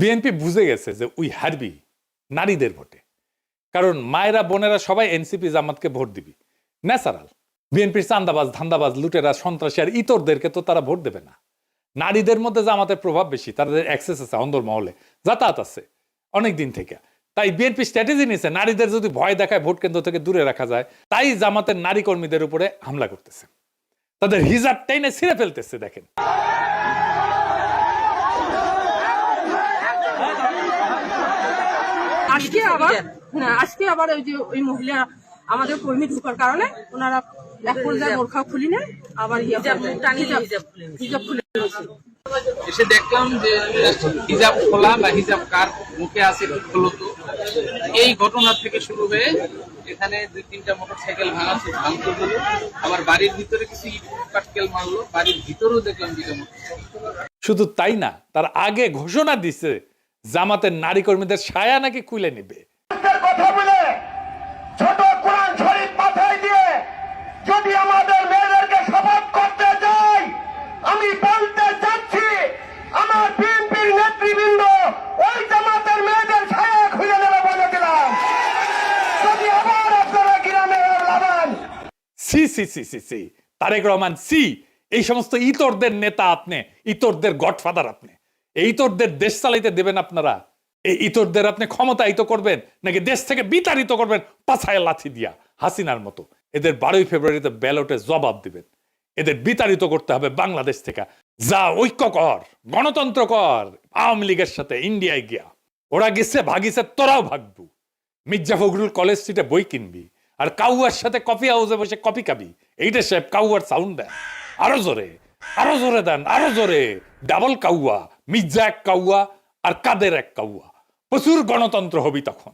BNP বুঝে গেছে যে উই হারবি নারীদের ভোটে। কারণ মায়েরা, বোনেরা সবাই এনসিপি জামাতকে ভোট দিবি। ন্যাচারাল। বিএনপির চান্দাবাজ, ধান্দাবাজ লুটেরা সন্ত্রাসী আর ইতরদেরকে তো তারা ভোট দেবে না। নারীদের মধ্যে জামাতের প্রভাব বেশি, তাদের অ্যাক্সেস আছে অন্দর মহলে। যাতায়াত আছে অনেক দিন থেকে। তাই বিএনপি স্ট্র্যাটেজি নিয়েছে, নারীদের যদি ভয় দেখায় ভোট কেন্দ্র থেকে দূরে রাখা যায়, তাই জামাতের নারী কর্মীদের উপরে হামলা করতেছে। তাদের হিজাব টেনে ছিঁড়ে ফেলতেছে, দেখেন। আজকে আবার হ্যাঁ আজকে আবার ওই যে ওই মহিলা আমাদের কর্মী ঢোকার কারণে ওনারা এক পর্যায়ে বোরখা খুলি নেন আবার হিজাব হিজাব খুলে এসে দেখলাম যে হিজাব খোলা বা হিজাব কার মুখে আছে এই ঘটনা থেকে শুরু হয়ে এখানে দুই তিনটা মোটর সাইকেল ভাঙাচ্ছে ভাঙতে হলো আবার বাড়ির ভিতরে কিছু ইট পাটকেল মারলো বাড়ির ভিতরেও দেখলাম দুইটা মোটর শুধু তাই না তার আগে ঘোষণা দিছে জামাতের নারী কর্মীদের সায়া নাকি খুলে নিবে? কথা বলে ছোট কোরআন শরীফ মাথায় দিয়ে যদি আমাদের মেয়েদেরকে শপথ করতে যাই আমি বলতে চাচ্ছি আমার বিএনপির নেতৃবৃন্দ ওই জামাতের মেয়েদের ছায়া খুঁজে নেবে বলে দিলাম। যদি আবার আপনারা গ্রামে লাগান। C C C C C. Tarek Rahman C. এই সমস্ত ইতরদের নেতা আপনি ইতরদের গডফাদার আপনি। এই ইতরদের দেশ চালাইতে দেবেন আপনারা। এই ইতরদের আপনি ক্ষমতায়িত করবেন, নাকি দেশ থেকে বিতাড়িত করবেন পাছায় লাথি দিয়া, হাসিনার মতো। এদের বারোই ফেব্রুয়ারিতে ব্যালটে জবাব দিবেন। এদের বিতাড়িত করতে হবে বাংলাদেশ থেকে। যা ঐক্য কর, গণতন্ত্র কর, আওয়ামী লীগের সাথে ইন্ডিয়ায় গিয়া। ওরা গেছে, ভাগিছে, তোরাও ভাগবু। মির্জা ফখরুল কলেজ স্ট্রিটে বই কিনবি, আর কাউয়ার সাথে কফি হাউসে বসে কফি খাবি। এইটা সাহেব কাউয়ার সাউন্ড দেন আরও জোরে আরও জোরে দেন, আরও জোরে। ডাবল কাউয়া মির্জা এক কাউয়া আর কাদের এক কাউয়া। প্রচুর গণতন্ত্র হবি তখন।